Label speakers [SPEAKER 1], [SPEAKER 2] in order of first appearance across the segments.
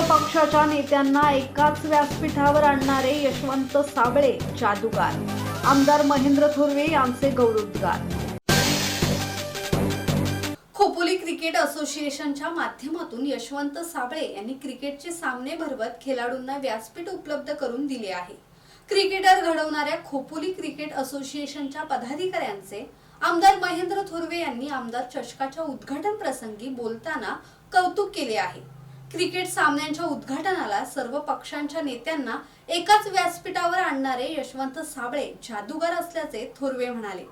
[SPEAKER 1] पक्षाच्या नेत्यांना एकाच व्यासपीठावर आणणारे यशवंत साबळे जादूगार. आमदार महेंद्र थोरवे यांचे गौरवोद्गार. खोपोली क्रिकेट असोसिएशनच्या माध्यमातून यशवंत साबळे यांनी क्रिकेटचे सामने भरवत खेळाडूंना व्यासपीठ उपलब्ध करून दिले आहे. क्रिकेटर घडवणाऱ्या खोपोली क्रिकेट असोसिएशनच्या पदाधिकाऱ्यांचे आमदार महेंद्र थोरवे यांनी आमदार चषकाच्या उद्घाटन प्रसंगी बोलताना कौतुक केले आहे. क्रिकेट सामन्यांच्या उद्घाटनाला सर्व पक्षांच्या नेत्यांना एकाच व्यासपीठावर आणणारे यशवंत साबळे जादूगार असल्याचे थोरवे म्हणाले.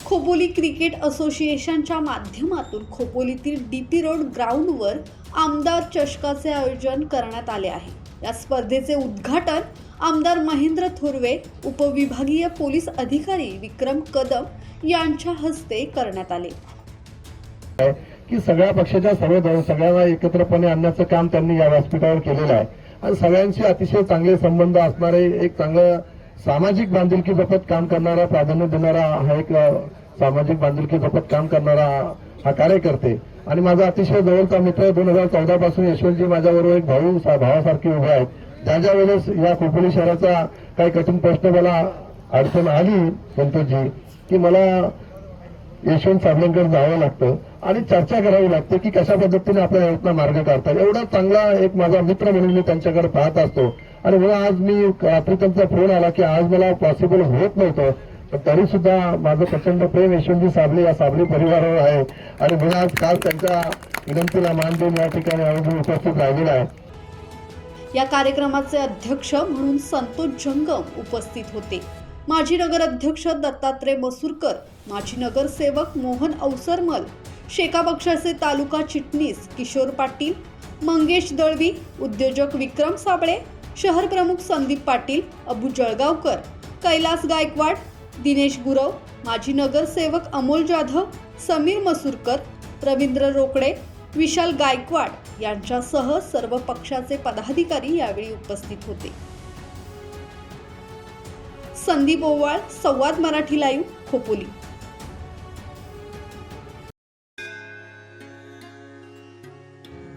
[SPEAKER 1] खोपोली क्रिकेट असोसिएशनच्या माध्यमातून खोपोलीतील डीपी रोड ग्राउंडवर आमदार चषकाचे आयोजन करण्यात आले आहे. या स्पर्धेचे उद्घाटन आमदार महेंद्र थोरवे उपविभागीय पोलीस अधिकारी विक्रम कदम यांच्या हस्ते करण्यात आले.
[SPEAKER 2] की सगळ्या पक्षाच्या सर्व सगळ्यांना एकत्रपणे आणण्याचं काम त्यांनी या व्यासपीठावर केलेलं आहे. आणि सगळ्यांशी अतिशय चांगले संबंध असणारे एक चांगलं सामाजिक बांधिलकी जपत काम करणारा प्राधान्य देणारा हा एक सामाजिक बांधिलकी जपत काम करणारा हा कार्यकर्ते. आणि माझा अतिशय जवळचा मित्र दोन हजार चौदा पासून यशवंतजी माझ्याबरोबर एक भाऊ भावासारखे उभे आहेत. ज्या ज्या वेळेस या खोपोली शहराचा काही कठीण प्रश्न मला अडचण आली संतोषजी की मला यशवंत साबळेंकडे जावं लागतं. आणि चर्चा करावी लागते की कशा पद्धतीने आपल्या यातला मार्ग काढतात. एवढा चांगला एक माझा मित्र म्हणून मी त्यांच्याकडे पाहत असतो. आणि मला आज मी रात्री त्यांचा फोन आला की आज मला पॉसिबल होत नव्हतं. पण तरी सुद्धा माझं प्रचंड प्रेम यशवंतजी साबळे या साबळे परिवारावर आहे. आणि मी आज काल त्यांच्या विनंतीला मान देऊन या ठिकाणी अनुभव उपस्थित राहिलेला आहे.
[SPEAKER 1] या कार्यक्रमाचे अध्यक्ष म्हणून संतोष जंगम उपस्थित होते. माजी नगराध्यक्ष दत्तात्रय मसूरकर माजी नगरसेवक मोहन अवसरमल शेका पक्षाचे तालुका चिटणीस किशोर पाटील मंगेश दळवी उद्योजक विक्रम साबळे शहर प्रमुख संदीप पाटील अबू जळगावकर कैलास गायकवाड दिनेश गुरव माजी नगरसेवक अमोल जाधव समीर मसूरकर रवींद्र रोकडे विशाल गायकवाड यांच्यासह सर्व पक्षाचे पदाधिकारी यावेळी उपस्थित होते. संदीप ओवाळ संवाद मराठी लाईव्ह खोपोली.